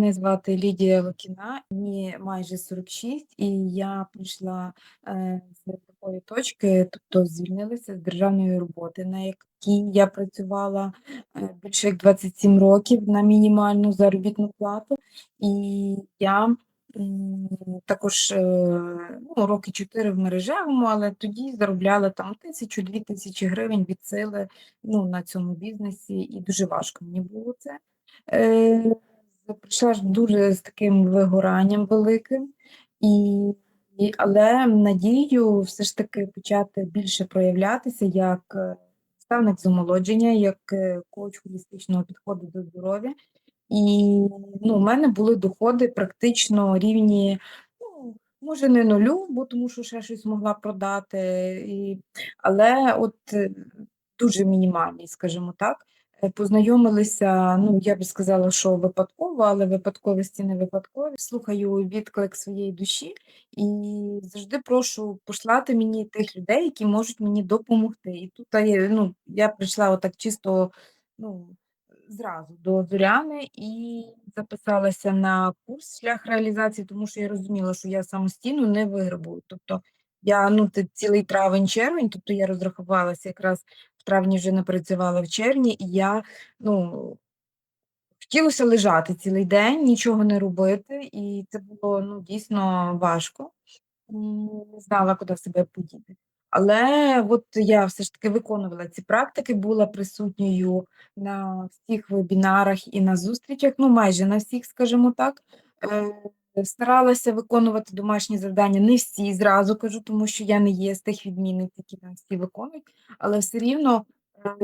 Мене звати Лідія Лукіна, мені майже 46, і я прийшла е, з такої точки, тобто звільнилася з державної роботи, на якій я працювала е, більше як 27 років на мінімальну заробітну плату. І я також е, ну, роки 4 в мережевому, але тоді заробляла там тисячу-дві тисячі гривень від сили ну, на цьому бізнесі, і дуже важко мені було це. Е, Прийшла ж дуже з таким вигоранням великим, і, і, але надію все ж таки почати більше проявлятися як е, наставник з омолодження, як е, коуч холістичного підходу до здоров'я. І ну, у мене були доходи практично рівні, ну, може, не нулю, бо тому що ще щось могла продати, і, але от е, дуже мінімальні, скажімо так. Познайомилися, ну я би сказала, що випадково, але випадковості не випадкові. Слухаю відклик своєї душі і завжди прошу послати мені тих людей, які можуть мені допомогти. І тут я, ну, я прийшла отак чисто ну, зразу до Зоряни і записалася на курс шлях реалізації, тому що я розуміла, що я самостійно не виграбую. Тобто я ну, це цілий травень-червень, тобто я розрахувалася якраз в травні вже не працювала в червні, і я ну, хотілося лежати цілий день, нічого не робити, і це було ну, дійсно важко. Не знала, куди себе подіти. Але от я все ж таки виконувала ці практики, була присутньою на всіх вебінарах і на зустрічах, ну майже на всіх, скажімо так. Е, Старалася виконувати домашні завдання, не всі зразу кажу, тому що я не є з тих відмінниць, які там всі виконують, але все рівно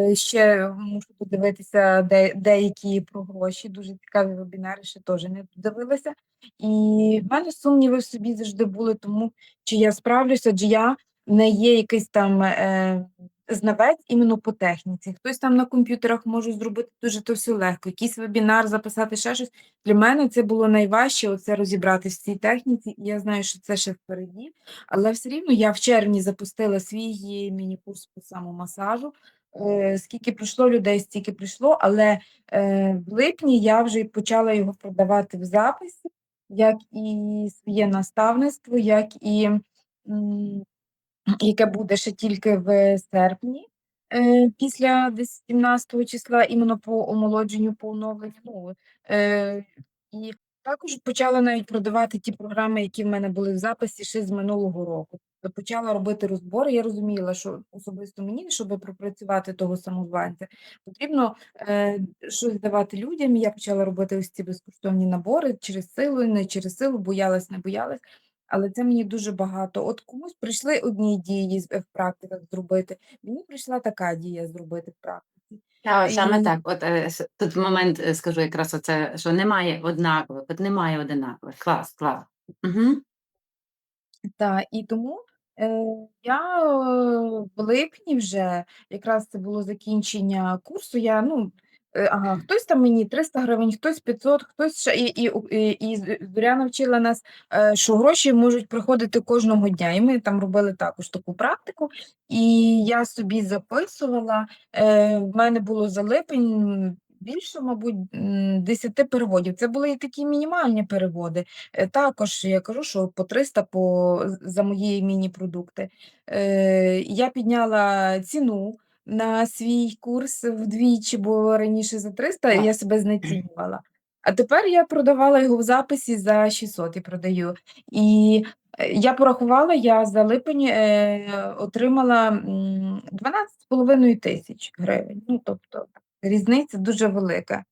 е, ще мушу подивитися де, деякі про гроші. Дуже цікаві вебінари, ще теж не дивилася. І в мене сумніви в собі завжди були, тому чи я справлюся, адже я не є якийсь там е, знавець іменно по техніці. Хтось там на комп'ютерах може зробити дуже то все легко, якийсь вебінар, записати ще щось. Для мене це було найважче оце розібратися в цій техніці, я знаю, що це ще впереді. Але все рівно я в червні запустила свій міні-курс по самомасажу. Е, Скільки прийшло людей, стільки прийшло, але е, в липні я вже почала його продавати в записі, як і своє наставництво, як і яке буде ще тільки в серпні, е, після десь 17 числа, іменно по омолодженню, по оновленню. Ну, і також почала навіть продавати ті програми, які в мене були в записі ще з минулого року. Тобто почала робити розбори. Я розуміла, що особисто мені, щоб пропрацювати того самозванця, потрібно е, щось давати людям. Я почала робити ось ці безкоштовні набори через силу, не через силу, боялась, не боялась. Але це мені дуже багато. От комусь прийшли одні дії з- в практиках зробити. Мені прийшла така дія зробити в практиці. Та, саме І так. От е, с- тут момент е, скажу якраз оце, що немає однакових, от немає одинакових. Клас, клас. Угу. та, і тому е, я е, в липні вже, якраз це було закінчення курсу, я, ну, е, ага, хтось там мені 300 гривень, хтось 500, хтось ще, і, і, і, і з- Зоряна вчила нас, е, що гроші можуть приходити кожного дня. І ми там робили також таку практику, і я собі записувала, е, в мене було за липень більше, мабуть, м, 10 переводів. Це були і такі мінімальні переводи. Е, Також я кажу, що по 300 по, за мої міні-продукти. Е, Я підняла ціну на свій курс вдвічі, бо раніше за 300 я себе знецінювала. А тепер я продавала його в записі за 600 і продаю. І е, я порахувала, я за липень е, отримала 12,5 тисяч гривень. Ну, тобто різниця дуже велика.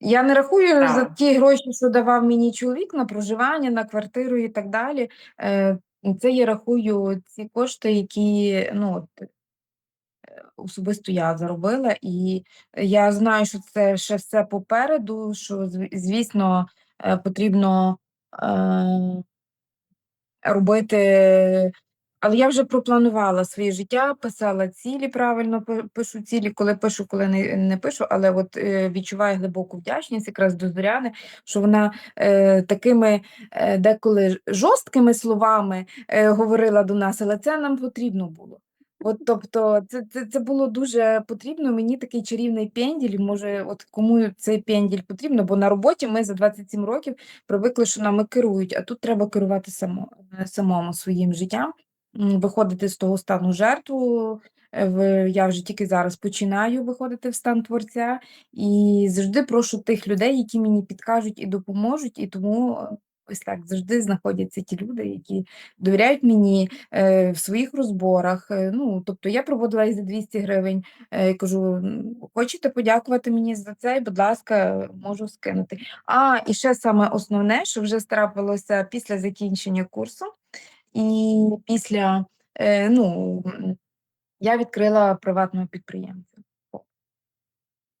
Я не рахую за ті гроші, що давав мені чоловік на проживання, на квартиру і так далі. Е, Це я рахую ці кошти, які ну, от, особисто я заробила, і я знаю, що це ще все попереду, що, звісно, е, потрібно е, робити. Але я вже пропланувала своє життя, писала цілі, правильно пишу цілі, коли пишу, коли не, не пишу, але от е, відчуваю глибоку вдячність якраз до Зоряни, що вона е, такими е, деколи жорсткими словами е, говорила до нас, але це нам потрібно було. От тобто це це це було дуже потрібно. Мені такий чарівний пенділь. Може, от кому цей пенділь потрібно, бо на роботі ми за 27 років привикли, що нами керують, а тут треба керувати само е, самому своїм життям, виходити з того стану жертву. Е, я вже тільки зараз починаю виходити в стан творця, і завжди прошу тих людей, які мені підкажуть і допоможуть. І тому ось так завжди знаходяться ті люди, які довіряють мені, е, в своїх розборах. Е, ну, тобто я проводила і за 200 гривень. Е, кажу: хочете подякувати мені за це? Будь ласка, можу скинути. А, і ще саме основне, що вже трапилося після закінчення курсу і після, е, ну, я відкрила приватного підприємця.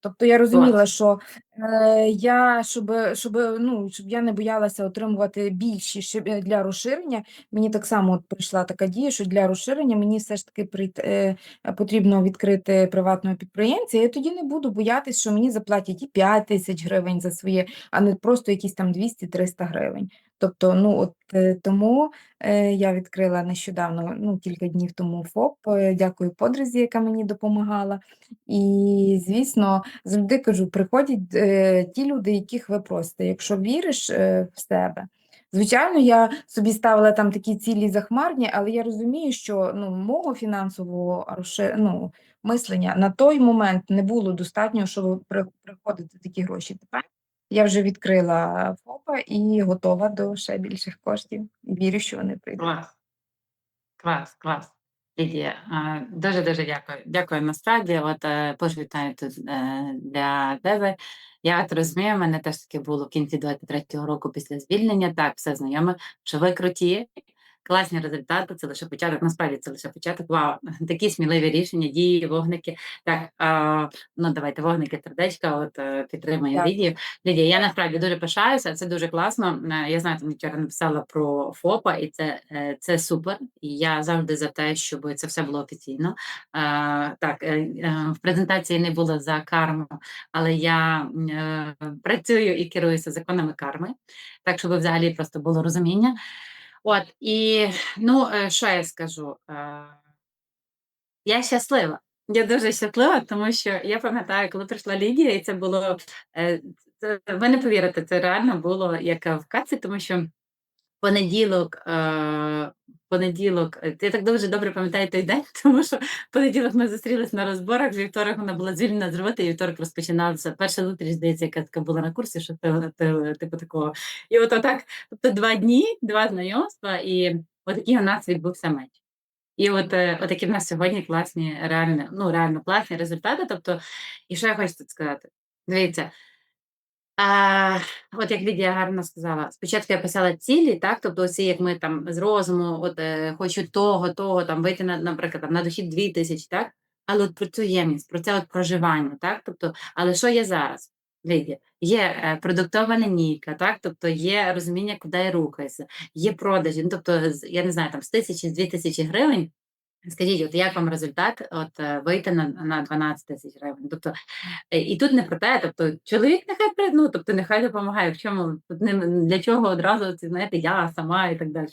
Тобто я розуміла, що, е, я, щоби щоби, ну, щоб я не боялася отримувати більші щоб е, для розширення, мені так само от прийшла така дія, що для розширення мені все ж таки прийт е, потрібно відкрити приватного підприємця. Я тоді не буду боятись, що мені заплатять і 5 тисяч гривень за своє, а не просто якісь там 200-300 гривень. Тобто, ну, от, е, тому, е, я відкрила нещодавно, ну, кілька днів тому ФОП. Е, дякую подрузі, яка мені допомагала. І, звісно, завжди кажу: приходять, е, ті люди, яких ви просите. Якщо віриш, е, в себе. Звичайно, я собі ставила там такі цілі захмарні, але я розумію, що, ну, мого фінансового ну, мислення на той момент не було достатньо, щоб приходити такі гроші. Тепер я вже відкрила ФОПа і готова до ще більших коштів, вірю, що вони прийдуть. Клас. Клас, клас. Лідія, дуже-дуже дякую. Дякую насправді. От, е, теж вітаю тут, е, для тебе. Я от розумію, мене теж таке було в кінці 23-го року після звільнення. Так, все знайоме, що ви круті, класні результати, це лише початок. Насправді це лише початок. Вау, такі сміливі рішення, дії, вогники. Так, а, ну давайте вогники, сердечка, от е, підтримує. Лідію. Лідія, я насправді дуже пишаюся, це дуже класно. Е, Я знаю, ти вчора написала про ФОПа, і це, е, це супер. І я завжди за те, щоб це все було офіційно. Е, Так, в презентації не було за карму, але я працюю і керуюся законами карми, так щоб взагалі просто було розуміння. От, і ну, що я скажу? Я щаслива. Я дуже щаслива, тому що я пам'ятаю, коли прийшла Лідія, і це було е, це, ви не повірите, це реально було як в каці, тому що понеділок, е, понеділок, е, я так дуже добре пам'ятаю той день, тому що понеділок ми зустрілись на розборах, вівторок вона була звільнена з роботи, і вівторок розпочиналася перша зустріч, здається, яка така була на курсі, що ти, типу такого. І от отак, тобто два дні, два знайомства, і отакий у нас відбувся меч. І от, е, отакі в нас сьогодні класні, реально, ну, реально класні результати. Тобто, і що я хочу тут сказати? Дивіться, а, от як Лідія гарно сказала, спочатку я писала цілі, так, тобто оці, як ми там з розуму, от е, хочу того, того, там вийти на, наприклад, там, на дохід 2 тисячі, так? Але от про цю ємність, про це от проживання, так? Тобто, але що є зараз? Лідія, є е, продуктова лінійка, так? Тобто є розуміння, куди я рухаюся, є продажі. Ну, тобто, я не знаю, там з тисячі, з 2 тисячі гривень. Скажіть, от як вам результат от, е, вийти на, на 12 тисяч гривень? Тобто, е, і тут не про те, тобто чоловік нехай ну, тобто нехай допомагає. В чому для чого одразу це знаєте, я сама і так далі.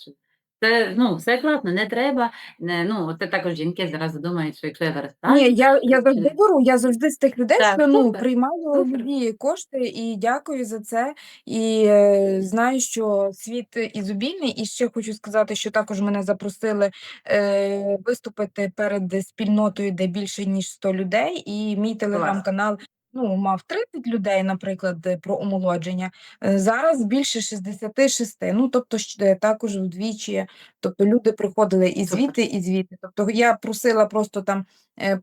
Це ну все класно, не треба. Не, ну це також жінки зараз думають, що якщо я зараз так, Ні, я я завжди беру, я завжди з тих людей, Так, що ну супер, приймаю супер. любі кошти і дякую за це. І е, знаю, що світ ізобільний. І ще хочу сказати, що також мене запросили е, виступити перед спільнотою, де більше ніж 100 людей. І мій телеграм-канал ну, мав 30 людей, наприклад, е, про омолодження. Е, Зараз більше 66. Ну тобто е, також вдвічі. Тобто люди приходили і звідти, і звідти. Тобто я просила просто там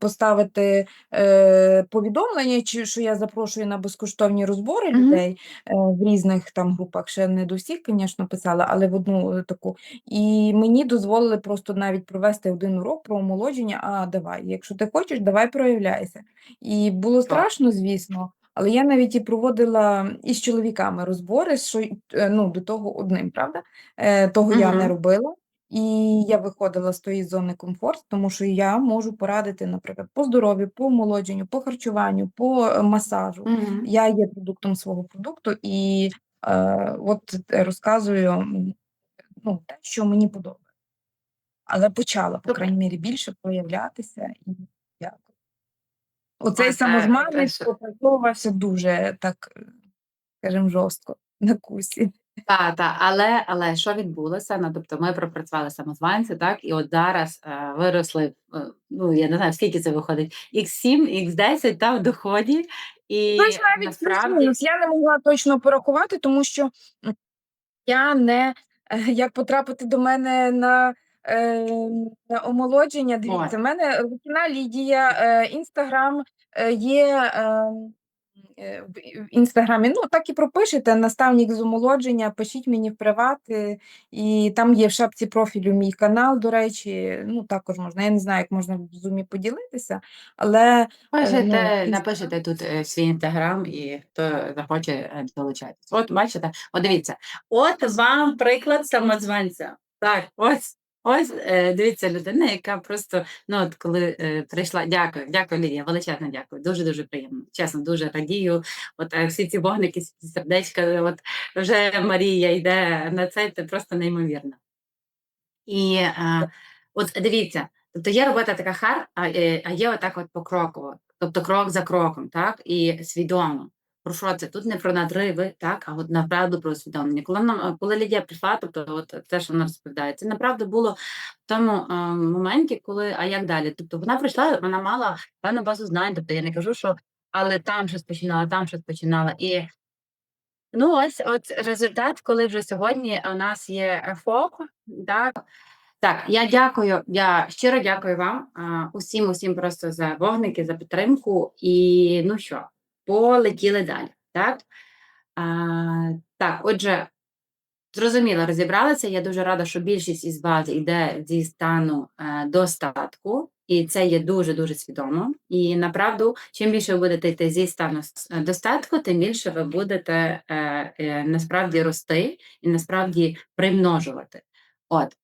поставити е, повідомлення, чи що я запрошую на безкоштовні розбори людей е, в різних там групах. Ще не до всіх, звісно, писала, але в одну е, таку. І мені дозволили просто навіть провести один урок про омолодження. А давай, якщо ти хочеш, давай проявляйся. І було страшно, звісно. Але я навіть і проводила із чоловіками розбори, що е, ну, до того одним, правда? Е, того я не робила. І я виходила з тої зони комфорту, тому що я можу порадити, наприклад, по здоров'ю, по омолодженню, по харчуванню, по е, масажу. Мгм. Я є продуктом свого продукту і е, от е, розказую м, ну, те, що мені подобається. але почала, по крайній мірі, більше проявлятися і дякую. Оцей це самозванець теж. попрацьовувався дуже так, е, скажімо, жорстко на курсі. Та, та, але, але що відбулося? Ну, тобто ми пропрацювали самозванці, так, і от зараз е, виросли, е, ну я не знаю, скільки це виходить, x7, x10 та в доході. І Знаєш, навіть насправді плюс-мінус. Я не могла точно порахувати, тому що м, я не е, як потрапити до мене на, е, на омолодження. Дивіться, в мене Лукіна Лідія, е, інстаграм е, є. Е, в в інстаграмі, ну так і пропишете наставник з омолодження, пишіть мені в приват, е, і там є в шапці профілю мій канал, до речі, ну також можна. Я не знаю, як можна в зумі поділитися, але Пишете, ну, напишете тут е, свій інстаграм, і хто захоче е, долучатись. От бачите, от дивіться, от вам приклад самозванця. Так, ось. Ось е, дивіться, людина, яка просто ну от коли е, прийшла. Дякую, дякую, Лілія. Величезне дякую. Дуже дуже приємно. Чесно, дуже радію. От е, всі ці вогники, ці сердечка. От вже Марія йде на це, це просто неймовірно. І е, от дивіться, тобто є робота така хар, а, е, а є отак от покроково, тобто крок за кроком, так, і свідомо. Про що це? Тут не про надриви, так, а от направду про усвідомлення. Коли нам, коли Лідія прийшла, тобто от те, що вона розповідає, це направду було в тому е, моменті, коли, а як далі? Тобто вона прийшла, вона мала певну базу знань, тобто я не кажу, що але там щось починала, там щось починала. І ну ось от результат, коли вже сьогодні у нас є ФОП, так, так, я дякую. Я щиро дякую вам усім, усім просто за вогники, за підтримку. І ну що, полетіли далі. Так, а, так отже, зрозуміло, розібралися. Я дуже рада, що більшість із вас йде зі стану е, достатку, і це є дуже дуже свідомо. І направду, чим більше ви будете йти зі стану е, достатку, тим більше ви будете е, е, насправді рости і насправді примножувати. От